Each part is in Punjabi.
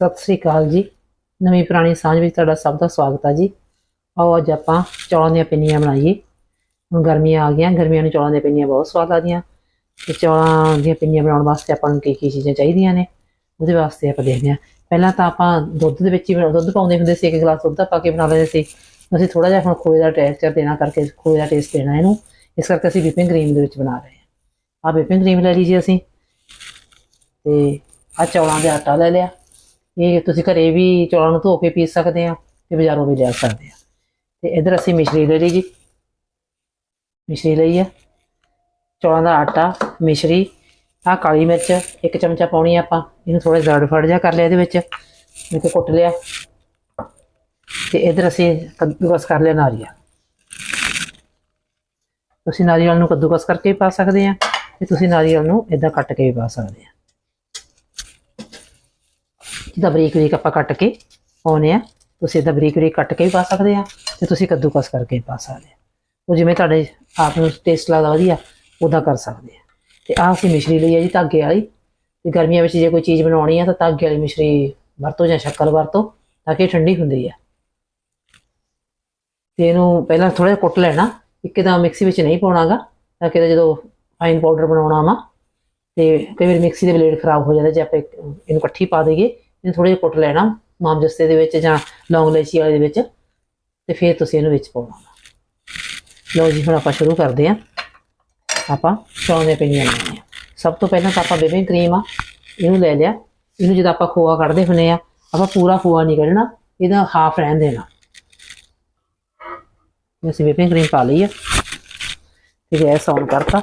ਸਤਿ ਸ੍ਰੀ ਅਕਾਲ ਜੀ। ਨਵੀਂ ਪੁਰਾਣੀ ਸਾਂਝ ਵਿੱਚ ਤੁਹਾਡਾ ਸਭ ਦਾ ਸਵਾਗਤ ਹੈ ਜੀ। ਆਓ ਅੱਜ ਆਪਾਂ ਚੌਲਾਂ ਦੀਆਂ ਪਿੰਨੀਆਂ ਬਣਾਈਏ। ਹੁਣ ਗਰਮੀਆਂ ਆ ਗਈਆਂ, ਗਰਮੀਆਂ ਨੂੰ ਚੌਲਾਂ ਦੀਆਂ ਪਿੰਨੀਆਂ ਬਹੁਤ ਸਵਾਦ ਲੱਗਦੀਆਂ। ਤੇ ਚੌਲਾਂ ਦੀਆਂ ਪਿੰਨੀਆਂ ਬਣਾਉਣ ਵਾਸਤੇ ਆਪਾਂ ਨੂੰ ਕੀ ਕੀ ਚੀਜ਼ਾਂ ਚਾਹੀਦੀਆਂ ਨੇ, ਉਹਦੇ ਵਾਸਤੇ ਆਪਾਂ ਦੇਖਦੇ ਹਾਂ। ਪਹਿਲਾਂ ਤਾਂ ਆਪਾਂ ਦੁੱਧ ਦੇ ਵਿੱਚ ਹੀ ਦੁੱਧ ਪਾਉਂਦੇ ਹੁੰਦੇ ਸੀ, ਇੱਕ ਗਲਾਸ ਦੁੱਧ ਪਾ ਕੇ ਬਣਾ ਲੈਂਦੇ ਸੀ। ਅਸੀਂ ਥੋੜਾ ਜਿਹਾ ਹੁਣ ਖੋਏ ਦਾ ਟੈਕਸਚਰ ਦੇਣਾ ਕਰਕੇ, ਖੋਏ ਦਾ ਟੇਸਟ ਦੇਣਾ ਇਹਨੂੰ। ਇਸ ਕਰਕੇ ਅਸੀਂ ਵਿਪਿੰਗ ਕਰੀਮ ਦੇ ਵਿੱਚ ਬਣਾ ਰਹੇ ਹਾਂ। ਆ ਵਿਪਿੰਗ ਕਰੀਮ ਲੈ ਲਈਏ ਅਸੀਂ। ਤੇ ਆ ਚੌਲਾਂ ਦਾ ਆਟਾ ਲੈ ਲਿਆ। ਇਹ ਤੁਸੀਂ ਘਰੇ ਵੀ ਚੌਲਾਂ ਨੂੰ ਧੋ ਕੇ ਪੀ ਸਕਦੇ ਆ ਤੇ ਬਾਜ਼ਾਰੋਂ ਵੀ ਲਿਆ ਸਕਦੇ ਆ। ਤੇ ਇਧਰ ਅਸੀਂ ਮਿਸ਼ਰੀ ਲੈ ਲਈ ਜੀ। ਮਿਸ਼ਰੀ ਲਈ ਆ। ਚੌਲਾਂ ਦਾ ਆਟਾ, ਮਿਸ਼ਰੀ ਆ ਕਾਲੀ ਮਿਰਚ, ਇੱਕ ਚਮਚਾ ਪਾਉਣੀ ਆ ਆਪਾਂ। ਇਹਨੂੰ ਥੋੜਾ ਜ਼ਰੜ ਫੜ ਜਾ ਕਰ ਲਿਆ ਇਹਦੇ ਵਿੱਚ। ਇਹ ਕੁੱਟ ਲਿਆ। ਤੇ ਇਧਰ ਅਸੀਂ ਕੱਦੂਕਸ ਕਰ ਲਿਆ ਨਾਰੀਅਲ। ਤੁਸੀਂ ਨਾਰੀਅਲ ਨੂੰ ਕੱਦੂਕਸ ਕਰਕੇ ਵੀ ਪਾ ਸਕਦੇ ਆ ਤੇ ਤੁਸੀਂ ਨਾਰੀਅਲ ਨੂੰ ਇਦਾਂ ਕੱਟ ਕੇ ਵੀ ਪਾ ਸਕਦੇ ਆ। ਜਿੱਦਾਂ ਬਰੀਕ ਬਰੀਕ ਆਪਾਂ ਕੱਟ ਕੇ ਪਾਉਨੇ ਆ। ਤੁਸੀਂ ਇਦਾਂ ਬਰੀਕ ਬਰੀਕ ਕੱਟ ਕੇ ਵੀ ਪਾ ਸਕਦੇ ਆ ਤੇ ਤੁਸੀਂ ਕੱਦੂਕਸ ਕਰਕੇ ਵੀ ਪਾ ਸਕਦੇ ਆ। ਉਹ ਜਿਵੇਂ ਤੁਹਾਡੇ ਆਪ ਨੂੰ ਟੇਸਟ ਲੱਗਦਾ ਵਧੀਆ ਉਦਾਂ ਕਰ ਸਕਦੇ ਆ। ਤੇ ਆਹ ਅਸੀਂ ਮਿਸ਼ਰੀ ਲਈ ਆ ਜੀ ਧਾਗੇ ਵਾਲੀ। ਤੇ ਗਰਮੀਆਂ ਵਿੱਚ ਜੇ ਕੋਈ ਚੀਜ਼ ਬਣਾਉਣੀ ਆ ਤਾਂ ਧਾਗੇ ਵਾਲੀ ਮਿਸ਼ਰੀ ਵਰਤੋ ਜਾਂ ਸ਼ੱਕਰ ਵਰਤੋ ਤਾਂ ਕਿ ਇਹ ਠੰਡੀ ਹੁੰਦੀ ਆ। ਤੇ ਇਹਨੂੰ ਪਹਿਲਾਂ ਥੋੜਾ ਜਿਹਾ ਕੁੱਟ ਲੈਣਾ। ਇੱਕਦਮ ਮਿਕਸੀ ਵਿੱਚ ਨਹੀਂ ਪਾਉਣਾਗਾ, ਤਾਂ ਕਿ ਜਦੋਂ ਫਾਈਨ ਪਾਊਡਰ ਬਣਾਉਣਾ ਵਾ। ਤੇ ਕਈ ਵਾਰ ਮਿਕਸੀ ਦੇ ਬਲੇਡ ਖਰਾਬ ਹੋ ਜਾਂਦੇ ਜੇ ਆਪਾਂ ਇਹਨੂੰ ਇਕੱਠੀ ਪਾ ਦਈਏ ਇਹਨੂੰ ਥੋੜਾ ਜਿਹਾ ਕੁੱਟ ਲੈਣਾ ਮਾਮਜਸਤੇ ਦੇ ਵਿੱਚ ਜਾਂ ਲੌਂਗ ਇਲਾਇਚੀ ਵਾਲੇ ਦੇ ਵਿੱਚ, ਤੇ ਫਿਰ ਤੁਸੀਂ ਇਹਨੂੰ ਵਿੱਚ ਪਾਉਣਾ। ਲਓ ਜੀ, ਹੁਣ ਆਪਾਂ ਸ਼ੁਰੂ ਕਰਦੇ ਹਾਂ। ਆਪਾਂ ਚੌਂਦੇ ਪਿੰਨੀਆਂ ਬਣਾਉਣੀਆਂ ਸਭ ਤੋਂ ਪਹਿਲਾਂ ਤਾਂ ਆਪਾਂ ਬੇਬੀ ਕਰੀਮ ਆ, ਇਹਨੂੰ ਲੈ ਲਿਆ। ਇਹਨੂੰ ਜਦੋਂ ਆਪਾਂ ਖੋਆ ਕੱਢਦੇ ਹੁੰਨੇ ਆ ਆਪਾਂ ਪੂਰਾ ਖੋਆ ਨਹੀਂ ਕੱਢਣਾ, ਇਹਦਾ ਹਾਫ ਰਹਿਣ ਦੇਣਾ। ਅਸੀਂ ਬੇਬੀ ਕਰੀਮ ਪਾ ਲਈ ਆ। ਤੇ ਗੈਸ ਔਨ ਕਰਤਾ।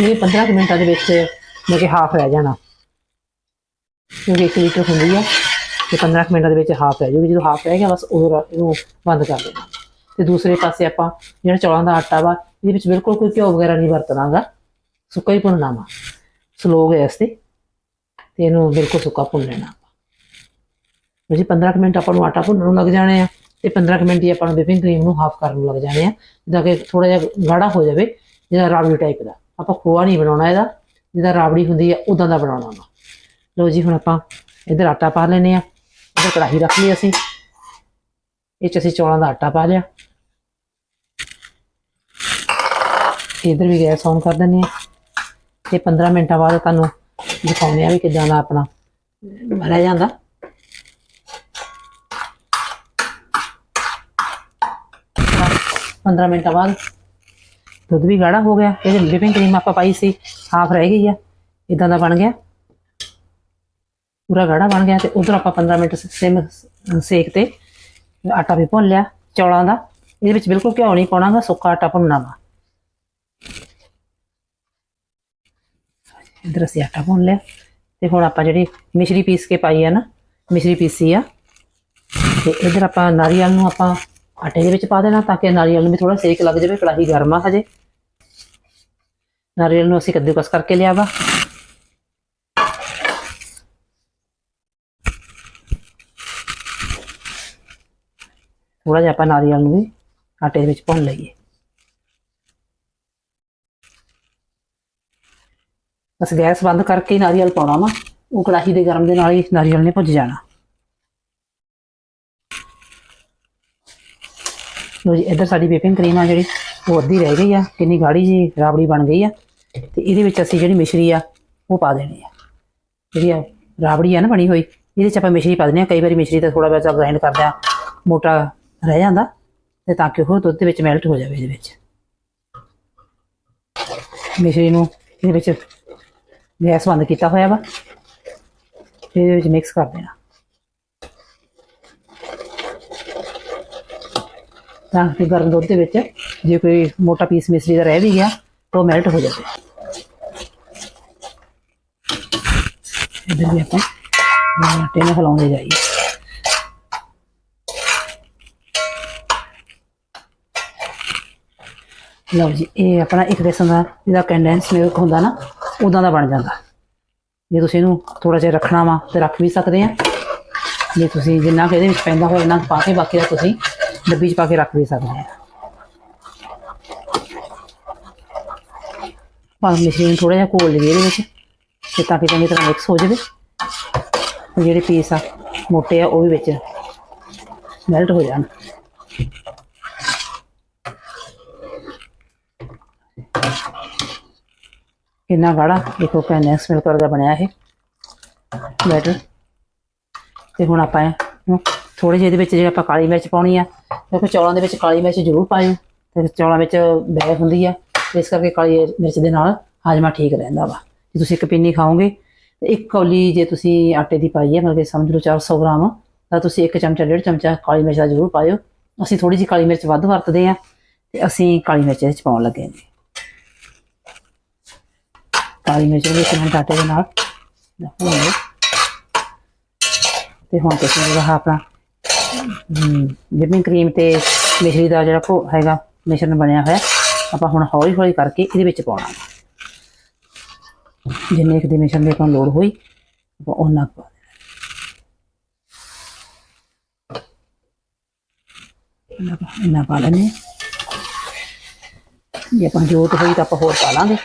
ਇਹ 15 ਕੁ ਮਿੰਟਾਂ ਦੇ ਵਿੱਚ ਮੈਂ ਕਿ ਹਾਫ ਰਹਿ ਜਾਣਾ। ਕਿਉਂਕਿ 1 ਲੀਟਰ ਹੁੰਦੀ ਆ, ਤੇ 15 ਕੁ ਮਿੰਟਾਂ ਦੇ ਵਿੱਚ ਹਾਫ ਰਹਿ ਜੂਗੀ ਜਦੋਂ ਹਾਫ ਰਹਿ ਗਿਆ, ਬਸ ਉਦੋਂ ਰਾ- ਇਹਨੂੰ ਬੰਦ ਕਰ ਦੇਣਾ। ਤੇ ਦੂਸਰੇ ਪਾਸੇ ਆਪਾਂ ਜਿਹੜਾ ਚੌਲਾਂ ਦਾ ਆਟਾ ਵਾ, ਇਹਦੇ ਵਿੱਚ ਬਿਲਕੁਲ ਕੋਈ ਘਿਓ ਵਗੈਰਾ ਨਹੀਂ ਵਰਤਣਾਗਾ। ਸੁੱਕਾ ਹੀ ਭੁੰਨਣਾ ਵਾ। ਸਲੋ ਗੈਸ ਤੇ। ਤੇ ਇਹਨੂੰ ਬਿਲਕੁਲ ਸੁੱਕਾ ਭੁੰਨ ਲੈਣਾ ਆਪਾਂ। ਜੀ 15 ਕੁ ਮਿੰਟ ਆਪਾਂ ਨੂੰ ਆਟਾ ਭੁੰਨਣ ਨੂੰ ਲੱਗ ਜਾਣੇ ਆ। ਤੇ 15 ਕੁ ਮਿੰਟ ਹੀ ਆਪਾਂ ਨੂੰ ਵਿਪਿੰਗ ਕਰੀਮ ਨੂੰ ਹਾਫ ਕਰਨ ਨੂੰ ਲੱਗ ਜਾਣੇ ਆ। ਜਿੱਦਾਂ ਕਿ ਥੋੜਾ ਜਿਹਾ ਗਾੜਾ ਹੋ ਜਾਵੇ, ਜਿਹੜਾ ਰਾਬੜੀ ਟਾਈਪ ਦਾ। ਆਪਾਂ ਖੋਆ ਨਹੀਂ ਬਣਾਉਣਾ ਇਹਦਾ ਜਿਹਦਾ ਰਾਬੜੀ ਹੁੰਦੀ ਹੈ ਉਦਾਂ ਦਾ ਬਣਾਉਣਾ ਵਾ। ਲਓ ਜੀ, ਹੁਣ ਆਪਾਂ ਇਧਰ ਆਟਾ ਪਾ ਲੈਨੇ ਆ ਇਧਰ ਕੜਾਹੀ ਰੱਖ ਲਈ ਅਸੀਂ। ਇਹ ਚ ਅਸੀਂ ਚੌਲਾਂ ਦਾ ਆਟਾ ਪਾ ਲਿਆ। ਇਧਰ ਵੀ ਗੈਸ ਔਨ ਕਰ ਦਿੰਨੇ ਆ ਤੇ 15 ਮਿੰਟਾਂ ਬਾਅਦ ਤੁਹਾਨੂੰ ਦਿਖਾਉਂਦੇ ਆ ਵੀ ਕਿਦਾਂ ਦਾ ਆਪਣਾ ਰਹਿ ਜਾਂਦਾ। ਪੰਦਰਾਂ ਮਿੰਟਾਂ ਬਾਅਦ ਦੁੱਧ ਵੀ ਗਾੜਾ ਹੋ ਗਿਆ, ਇਹਦੇ ਲਿਪਿੰਗ ਕਰੀਮ ਆਪਾਂ ਪਾਈ ਸੀ ਹਾਫ ਰਹਿ ਗਈ ਆ ਇਦਾਂ ਦਾ ਬਣ ਗਿਆ। ਪੂਰਾ ਗਾੜਾ ਬਣ ਗਿਆ ਤੇ ਉਧਰ ਆਪਾਂ 15 ਮਿੰਟ ਸਿਮ ਸੇਕ ਤੇ ਆਟਾ ਵੀ ਭੁੰਨ ਲਿਆ, ਚੌਲਾਂ ਦਾ। ਇਹਦੇ ਵਿੱਚ ਬਿਲਕੁਲ ਘਿਓ ਨਹੀਂ ਪਾਉਣਾਗਾ ਸੁੱਕਾ ਆਟਾ ਭੁੰਨਣਾ ਵਾ। ਇਧਰ ਅਸੀਂ ਆਟਾ ਭੁੰਨ ਲਿਆ, ਤੇ ਹੁਣ ਆਪਾਂ ਜਿਹੜੀ ਮਿਸ਼ਰੀ ਪੀਸ ਕੇ ਪਾਈ ਆ ਨਾ, ਮਿਸ਼ਰੀ ਪੀਸੀ ਆ, ਤੇ ਇਧਰ ਆਪਾਂ ਨਾਰੀਅਲ ਨੂੰ ਆਪਾਂ ਆਟੇ ਦੇ ਵਿੱਚ ਪਾ ਦੇਣਾ ਤਾਂ ਕਿ ਨਾਰੀਅਲ ਨੂੰ ਵੀ ਥੋੜਾ ਸੇਕ ਲੱਗ ਜਾਵੇ, ਕੜਾਹੀ ਗਰਮ ਆ ਹਜੇ। ਨਾਰੀਅਲ ਨੂੰ ਅਸੀਂ ਕੱਦੂਕਸ ਕਰਕੇ ਲਿਆ ਵਾ ਥੋੜਾ ਜਿਹਾ ਆਪਾਂ ਨਾਰੀਅਲ ਨੂੰ ਵੀ ਆਟੇ ਦੇ ਵਿੱਚ ਭੁੰਨ ਲਈਏ। ਬਸ ਗੈਸ ਬੰਦ ਕਰਕੇ ਨਾਰੀਅਲ ਪਾਉਣਾ ਵਾ। ਉਹ ਕੜਾਹੀ ਦੇ ਗਰਮ ਦੇ ਨਾਲ ਹੀ ਨਾਰੀਅਲ ਨੇ ਭੁੱਜ ਜਾਣਾ। ਲੋ ਜੀ, ਇੱਧਰ ਸਾਡੀ ਬੇਕਿੰਗ ਕਰੀਮ ਆ ਜਿਹੜੀ, ਉਹ ਅੱਧੀ ਰਹਿ ਗਈ ਆ, ਕਿੰਨੀ ਗਾੜੀ ਜੀ, ਰਾਬੜੀ ਬਣ ਗਈ ਆ। ਤੇ ਇਹਦੇ ਵਿੱਚ ਅਸੀਂ ਜਿਹੜੀ ਮਿਸ਼ਰੀ ਆ, ਉਹ ਪਾ ਦੇਣੀ ਆ। ਜਿਹੜੀ ਆ ਰਾਬੜੀ ਆ ਨਾ ਬਣੀ ਹੋਈ, ਇਹਦੇ ਚ ਆਪਾਂ ਮਿਸ਼ਰੀ ਪਾ ਦਿੰਦੇ ਆ। ਕਈ ਵਾਰੀ ਮਿਸ਼ਰੀ ਤਾਂ ਥੋੜਾ ਜਿਹਾ ਗ੍ਰਾਈਂਡ ਕਰਦੇ ਆ, ਮੋਟਾ ਰਹਿ ਜਾਂਦਾ, ਤੇ ਤਾਂ ਕਿ ਉਹ ਦੁੱਧ ਦੇ ਵਿੱਚ ਮੈਲਟ ਹੋ ਜਾਵੇ ਇਹਦੇ ਵਿੱਚ। ਮਿਸ਼ਰੀ ਨੂੰ ਇਹਦੇ ਵਿੱਚ ਗੈਸ ਬੰਦ ਕੀਤਾ ਹੋਇਆ ਵਾ ਇਹਦੇ ਵਿੱਚ ਮਿਕਸ ਕਰ ਦੇਣਾ। ਤਾਂ ਕਿ ਗਰਮ ਦੁੱਧ ਦੇ ਵਿੱਚ ਜੇ ਕੋਈ ਮੋਟਾ ਪੀਸ ਮਿਸਰੀ ਦਾ ਰਹਿ ਵੀ ਗਿਆ, ਤਾਂ ਉਹ ਮੈਲਟ ਹੋ ਜਾਵੇ। ਇਧਰ ਵੀ ਆਪਾਂ ਆਟੇ ਨਾਲ ਹਿਲਾਉਂਦੇ ਜਾਈਏ। ਲਓ ਜੀ, ਇਹ ਆਪਣਾ ਇੱਕ ਕਿਸਮ ਦਾ ਜਿਹਦਾ ਕੰਡੈਂਸ ਮਿਲਕ ਹੁੰਦਾ ਨਾ ਉਦਾਂ ਦਾ ਬਣ ਜਾਂਦਾ। ਜੇ ਤੁਸੀਂ ਇਹਨੂੰ ਥੋੜਾ ਜਿਹਾ ਰੱਖਣਾ ਵਾ ਤੇ ਰੱਖ ਵੀ ਸਕਦੇ ਆ। ਜੇ ਤੁਸੀਂ ਜਿੰਨਾ ਕਿ ਇਹਦੇ ਵਿੱਚ ਪੈਂਦਾ ਹੋਵੇ ਇਹਨਾਂ ਪਾ ਕੇ ਬਾਕੀ ਦਾ ਤੁਸੀਂ ਡੱਬੀ 'ਚ ਪਾ ਕੇ ਰੱਖ ਵੀ ਸਕਦੇ ਹਾਂ। ਆਪਾਂ ਮਿਸ਼ਰੀ ਨੂੰ ਥੋੜਾ ਜਿਹਾ ਘੋਲ ਲਈਏ ਇਹਦੇ ਵਿੱਚ, ਤੇ ਤਾਂ ਕਿ ਚੰਗੀ ਤਰ੍ਹਾਂ ਮਿਕਸ ਹੋ ਜਾਵੇ। ਜਿਹੜੇ ਪੀਸ ਆ, ਮੋਟੇ ਆ, ਉਹ ਵੀ ਵਿੱਚ ਮੈਲਟ ਹੋ ਜਾਣ। ਕਿੰਨਾ ਗਾੜਾ, ਦੇਖੋ ਕੈਨੈਕਸ ਮਿਲਕ ਵਰਗਾ ਬਣਿਆ ਇਹ। ਬੈਟਰ ਤੇ ਹੁਣ ਆਪਾਂ ਇਹਨੂੰ ਥੋੜੇ ਜਿਹੇ ਇਹਦੇ ਵਿੱਚ ਜੇ ਆਪਾਂ ਕਾਲੀ ਮਿਰਚ ਪਾਉਣੀ ਆ ਕਿਉਂਕਿ ਚੌਲਾਂ ਦੇ ਵਿੱਚ ਕਾਲੀ ਮਿਰਚ ਜ਼ਰੂਰ ਪਾਇਓ ਤੇ ਚੌਲਾਂ ਵਿੱਚ ਬੈ ਹੁੰਦੀ ਆ ਇਸ ਕਰਕੇ ਕਾਲੀ ਮਿਰਚ ਦੇ ਨਾਲ ਹਾਜ਼ਮਾ ਠੀਕ ਰਹਿੰਦਾ ਵਾ। ਜੇ ਤੁਸੀਂ ਇੱਕ ਪਿੰਨੀ ਖਾਓਗੇ, ਤੇ ਇੱਕ ਕੌਲੀ ਜੇ ਤੁਸੀਂ ਆਟੇ ਦੀ ਪਾਈ ਹੈ ਮਤਲਬ ਕਿ ਸਮਝ ਲਓ 400 ਗ੍ਰਾਮ, ਤਾਂ ਤੁਸੀਂ ਇੱਕ ਚਮਚਾ, ਡੇਢ ਚਮਚਾ ਕਾਲੀ ਮਿਰਚ ਦਾ ਜ਼ਰੂਰ ਪਾਇਓ। ਅਸੀਂ ਥੋੜੀ ਜਿਹੀ ਕਾਲੀ ਮਿਰਚ ਵੱਧ ਵਰਤਦੇ ਆ, ਤੇ ਅਸੀਂ ਕਾਲੀ ਮਿਰਚ ਇਹਦੇ ਪਾਉਣ ਲੱਗੇ ਹਾਂ ਕਾਲੀ ਮਿਰਚ ਵੀ ਇੱਕ ਆਟੇ ਦੇ ਨਾਲ ਤੇ ਹੁਣ ਤੁਸੀਂ ਜਿਹੜਾ ਆਪਣਾ ਵਿਪਿੰਗ ਕਰੀਮ ਤੇ ਮਿਸ਼ਰੀ ਦਾ ਜਿਹੜਾ ਕੋ ਹੈਗਾ ਮਿਸ਼ਰਣ ਬਣਿਆ ਹੋਇਆ, ਆਪਾਂ ਹੁਣ ਹੌਲੀ ਹੌਲੀ ਕਰਕੇ ਇਹਦੇ ਵਿੱਚ ਪਾਉਣਾ। ਜਿੰਨੇ ਕੁ ਦੇ ਮਿਸ਼ਰਣ ਦੀ ਆਪਾਂ ਲੋੜ ਹੋਈ, ਆਪਾਂ ਉਹਨਾਂ ਕੁ ਪਾ ਦੇਣਾ। ਇੰਨਾ ਪਾ- ਇੰਨਾ ਪਾ ਲੈਣੇ ਜੇ ਆਪਾਂ ਜੋਤ ਹੋਈ ਤਾਂ ਆਪਾਂ ਹੋਰ ਪਾ ਲਾਂਗੇ।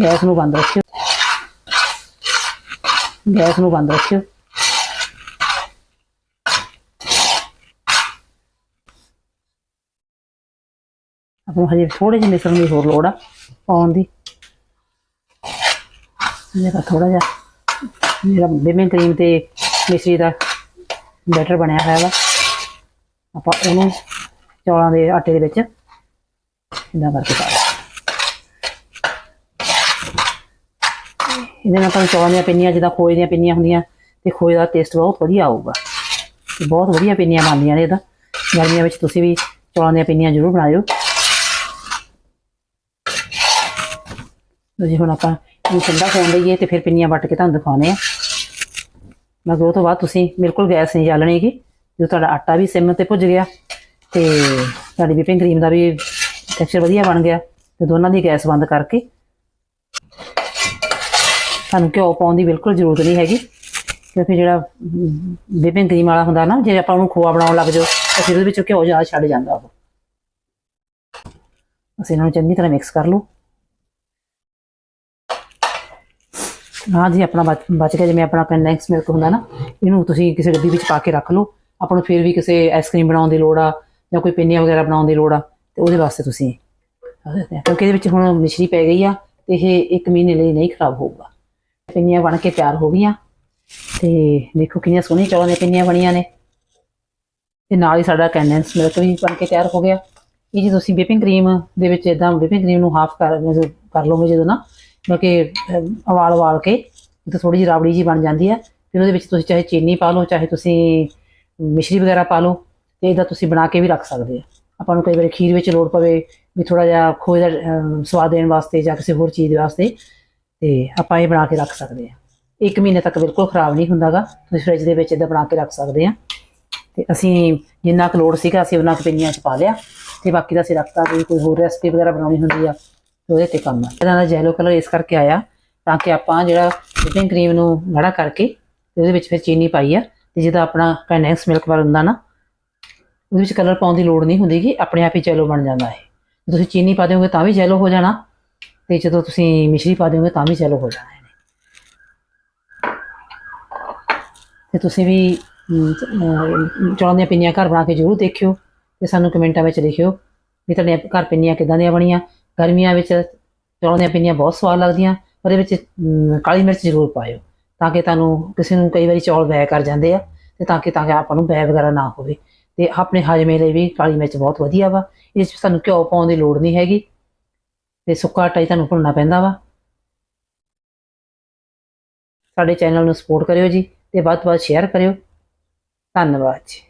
ਗੈਸ ਨੂੰ ਬੰਦ ਰੱਖਿਓ। ਗੈਸ ਨੂੰ ਬੰਦ ਰੱਖਿਓ। ਆਪਾਂ ਨੂੰ ਹਜੇ ਥੋੜੇ ਜਿਹੇ ਮਿਸ਼ਰਣ ਦੀ ਹੋਰ ਲੋੜ ਆ ਪਾਉਣ ਦੀ। ਜਿਹੜਾ ਥੋੜਾ ਜਿਹਾ ਜਿਹੜਾ ਬੇਬੀ ਕਰੀਮ ਤੇ ਮਿਸ਼ਰੀ ਦਾ ਬੈਟਰ ਬਣਿਆ ਹੋਇਆ ਵਾ। ਆਪਾਂ ਉਹਨੂੰ ਚੌਲਾਂ ਦੇ ਆਟੇ ਦੇ ਵਿੱਚ, ਇੰਨਾ ਕਰਕੇ ਪਾ ਇਹਦੇ ਨਾਲ ਤਾਂ ਚੌਲਾਂ ਦੀਆਂ ਪਿੰਨੀਆਂ, ਜਿੱਦਾਂ ਖੋਏ ਦੀਆਂ ਪਿੰਨੀਆਂ ਹੁੰਦੀਆਂ ਤੇ ਖੋਏ ਦਾ ਟੇਸਟ ਬਹੁਤ ਵਧੀਆ ਆਊਗਾ। ਤੇ ਬਹੁਤ ਵਧੀਆ ਪਿੰਨੀਆਂ ਬਣਦੀਆਂ ਨੇ ਇਹਦਾ। ਗਰਮੀਆਂ ਵਿੱਚ ਤੁਸੀਂ ਵੀ ਚੌਲਾਂ ਦੀਆਂ ਪਿੰਨੀਆਂ ਜ਼ਰੂਰ ਬਣਾਇਓ। ਜੀ, ਹੁਣ ਆਪਾਂ ਇਹ ਠੰਡਾ ਹੋਣ ਲਈਏ ਤੇ ਫਿਰ ਪਿੰਨੀਆਂ ਵੱਟ ਕੇ ਤੁਹਾਨੂੰ ਦਿਖਾਉਣੇ ਆ ਮਗਰ ਉਹ ਤੋਂ ਬਾਅਦ ਤੁਸੀਂ ਬਿਲਕੁਲ ਗੈਸ ਨਹੀਂ ਜਾਲਣੀ ਕਿ ਜਦੋਂ ਤੁਹਾਡਾ ਆਟਾ ਵੀ ਸਿਮ ਤੇ ਭੁੱਜ ਗਿਆ ਤੇ ਤੁਹਾਡੀ ਵਿਪਿੰਗ ਕਰੀਮ ਦਾ ਵੀ ਟੈਕਸਚਰ ਵਧੀਆ ਬਣ ਗਿਆ ਤੇ ਦੋਨਾਂ ਦੀ ਗੈਸ ਬੰਦ ਕਰਕੇ ਤੁਹਾਨੂੰ ਘਿਓ ਪਾਉਣ ਦੀ ਬਿਲਕੁਲ ਜ਼ਰੂਰਤ ਨਹੀਂ ਹੈਗੀ। ਕਿਉਂਕਿ ਜਿਹੜਾ ਵਿਪਿੰਗ ਕਰੀਮ ਵਾਲਾ ਹੁੰਦਾ ਨਾ, ਜੇ ਆਪਾਂ ਉਹਨੂੰ ਖੋਆ ਬਣਾਉਣ ਲੱਗ ਜਾਓ, ਤਾਂ ਫਿਰ ਉਹਦੇ ਵਿੱਚੋਂ ਘਿਓ ਜ਼ਿਆਦਾ ਛੱਡ ਜਾਂਦਾ ਉਹ। ਅਸੀਂ ਇਹਨਾਂ ਨੂੰ ਚੰਗੀ ਤਰ੍ਹਾਂ ਮਿਕਸ ਕਰ ਲਓ। ਹਾਂ ਜੀ ਆਪਣਾ ਬਚ ਬਚ ਗਿਆ, ਜਿਵੇਂ ਆਪਣਾ ਕੰਡੈਂਸ ਮਿਲਕ ਹੁੰਦਾ ਨਾ, ਇਹਨੂੰ ਤੁਸੀਂ ਕਿਸੇ ਡੱਬੀ ਵਿੱਚ ਪਾ ਕੇ ਰੱਖ ਲਓ। ਆਪਾਂ ਨੂੰ ਫਿਰ ਵੀ ਕਿਸੇ ਆਈਸਕ੍ਰੀਮ ਬਣਾਉਣ ਦੀ ਲੋੜ ਆ, ਜਾਂ ਕੋਈ ਪਿੰਨੀਆਂ ਵਗੈਰਾ ਬਣਾਉਣ ਦੀ ਲੋੜ ਆ, ਤੇ ਉਹਦੇ ਵਾਸਤੇ ਤੁਸੀਂ ਕਿਉਂਕਿ ਇਹਦੇ ਵਿੱਚ ਹੁਣ ਮਿਸ਼ਰੀ ਪੈ ਗਈ ਆ, ਤੇ ਇਹ ਇੱਕ ਮਹੀਨੇ ਲਈ ਨਹੀਂ ਖਰਾਬ ਹੋਊਗਾ। ਪਿੰਨੀਆਂ ਬਣ ਕੇ ਤਿਆਰ ਹੋ ਗਈਆਂ। ਤੇ ਦੇਖੋ ਕਿੰਨੀਆਂ ਸੋਹਣੀਆਂ ਚੌਲਾਂ ਦੀਆਂ ਪਿੰਨੀਆਂ ਬਣੀਆਂ ਨੇ। ਤੇ ਨਾਲ ਹੀ ਸਾਡਾ ਕੰਡੈਂਸ ਮਿਲਕ ਵੀ ਬਣ ਕੇ ਤਿਆਰ ਹੋ ਗਿਆ। ਇਹ ਜੀ ਤੁਸੀਂ ਵਿਪਿੰਗ ਕਰੀਮ ਦੇ ਵਿੱਚ ਇਦਾਂ ਵਿਪਿੰਗ ਕਰੀਮ ਨੂੰ ਹਾਫ ਕਰ ਕਰ ਲਓਗੇ ਜਦੋਂ ਨਾ ਕਿਉਂਕਿ ਉਬਾਲ ਉਬਾਲ ਕੇ ਤੇ ਥੋੜੀ ਜਿਹੀ ਰਾਬੜੀ ਜੀ ਬਣ ਜਾਂਦੀ ਹੈ। ਫਿਰ ਉਹਦੇ ਵਿੱਚ ਤੁਸੀਂ ਚਾਹੇ ਚੀਨੀ ਪਾ ਲਓ, ਚਾਹੇ ਤੁਸੀਂ ਮਿਸ਼ਰੀ ਵਗੈਰਾ ਪਾ ਲਓ ਤੇ ਇਹਦਾ ਤੁਸੀਂ ਬਣਾ ਕੇ ਵੀ ਰੱਖ ਸਕਦੇ ਆ ਆਪਾਂ ਨੂੰ ਕਈ ਵਾਰੀ ਖੀਰ ਵਿੱਚ ਲੋੜ ਪਵੇ ਵੀ ਥੋੜਾ ਜਿਹਾ ਖੋਏ ਦਾ ਸਵਾਦ ਦੇਣ ਵਾਸਤੇ ਜਾਂ ਕਿਸੇ ਹੋਰ ਚੀਜ਼ ਵਾਸਤੇ। ਤੇ ਆਪਾਂ ਇਹ ਬਣਾ ਕੇ ਰੱਖ ਸਕਦੇ ਆ ਇੱਕ ਮਹੀਨੇ ਤੱਕ ਬਿਲਕੁਲ ਖਰਾਬ ਨਹੀਂ ਹੁੰਦਾਗਾ। ਤੁਸੀਂ ਫ੍ਰਿਜ ਦੇ ਵਿੱਚ ਇਹਦਾ ਬਣਾ ਕੇ ਰੱਖ ਸਕਦੇ ਆ ਤੇ ਅਸੀਂ ਜਿੰਨਾ ਕੁ ਲੋੜ ਸੀਗਾ, ਅਸੀਂ ਉਹਨਾਂ ਕੁ ਪਿੰਨੀਆਂ ਚ ਪਾ ਲਿਆ। ਤੇ ਬਾਕੀ ਦਾ ਅਸੀਂ ਰੱਖਤਾ ਵੀ ਕੋਈ ਹੋਰ ਰੈਸਪੀ ਵਗੈਰਾ ਬਣਾਉਣੀ ਹੁੰਦੀ ਆ, ਤੇ ਉਹਦੇ ਤੇ ਕੰਮ ਆ। ਇਹਦਾ ਦਾ ਜੈਲੋ ਕਲਰ ਇਸ ਕਰਕੇ ਆਇਆ, ਤਾਂ ਕਿ ਆਪਾਂ ਜਿਹੜਾ ਵਿਪਿੰਗ ਕਰੀਮ ਨੂੰ ਗੜਾ ਕਰਕੇ ਉਹਦੇ ਵਿੱਚ ਫਿਰ ਚੀਨੀ ਪਾਈ ਆ। ਤੇ ਜਿਹਦਾ ਆਪਣਾ ਕੰਡੈਂਸ ਮਿਲਕ ਵਾਲਾ ਹੁੰਦਾ ਨਾ, ਉਹਦੇ ਵਿੱਚ ਕਲਰ ਪਾਉਣ ਦੀ ਲੋੜ ਨਹੀਂ ਹੁੰਦੀ ਕਿ ਆਪਣੇ ਆਪ ਹੀ ਜੈਲੋ ਬਣ ਜਾਂਦਾ ਹੈ ਤੁਸੀਂ ਚੀਨੀ ਪਾ ਦਿਓਗੇ ਤਾਂ ਵੀ ਜੈਲੋ ਹੋ ਜਾਣਾ। ਤੇ ਜਦੋਂ ਤੁਸੀਂ ਮਿਸ਼ਰੀ ਪਾ ਦਿਓਗੇ ਤਾਂ ਵੀ ਚਲੋ ਹੋ ਜਾਣਾ ਇਹਨੇ। ਤੇ ਤੁਸੀਂ ਵੀ ਚੌਲਾਂ ਦੀਆਂ ਪਿੰਨੀਆਂ ਘਰ ਬਣਾ ਕੇ ਜ਼ਰੂਰ ਦੇਖਿਓ ਤੇ ਸਾਨੂੰ ਕਮੈਂਟਾਂ ਵਿੱਚ ਲਿਖਿਓ ਵੀ ਤੁਹਾਡੇ ਘਰ ਪਿੰਨੀਆਂ ਕਿਦਾਂ ਦੀਆਂ ਬਣੀਆਂ। ਗਰਮੀਆਂ ਵਿੱਚ ਚੌਲਾਂ ਦੀਆਂ ਪਿੰਨੀਆਂ ਬਹੁਤ ਸਵਾਦ ਲੱਗਦੀਆਂ ਪਰ ਇਹਦੇ ਵਿੱਚ ਕਾਲੀ ਮਿਰਚ ਜ਼ਰੂਰ ਪਾਇਓ ਤਾਂ ਕਿ ਤੁਹਾਨੂੰ ਕਿਸੇ ਨੂੰ ਕਈ ਵਾਰੀ ਚੌਲ ਬੈ ਕਰ ਜਾਂਦੇ ਆ ਤੇ ਤਾਂ ਕਿ ਤਾਂ ਕਿ ਆਪਾਂ ਨੂੰ ਬੈ ਵਗੈਰਾ ਨਾ ਹੋਵੇ। ਤੇ ਆਪਣੇ ਹਾਜਮੇ ਲਈ ਵੀ ਕਾਲੀ ਮਿਰਚ ਬਹੁਤ ਵਧੀਆ ਵਾ। ਇਸ ਵਿੱਚ ਸਾਨੂੰ ਘਿਓ ਪਾਉਣ ਦੀ ਲੋੜ ਨਹੀਂ ਹੈਗੀ। ਤੇ ਸੁੱਕਾ ਆਟਾ ਹੀ ਤੁਹਾਨੂੰ ਭੁੰਨਣਾ ਪੈਂਦਾ ਵਾ। ਸਾਡੇ ਚੈਨਲ ਨੂੰ ਸਪੋਰਟ ਕਰਿਓ ਜੀ ਤੇ ਵੱਧ ਤੋਂ ਵੱਧ ਸ਼ੇਅਰ ਕਰਿਓ। ਧੰਨਵਾਦ ਜੀ।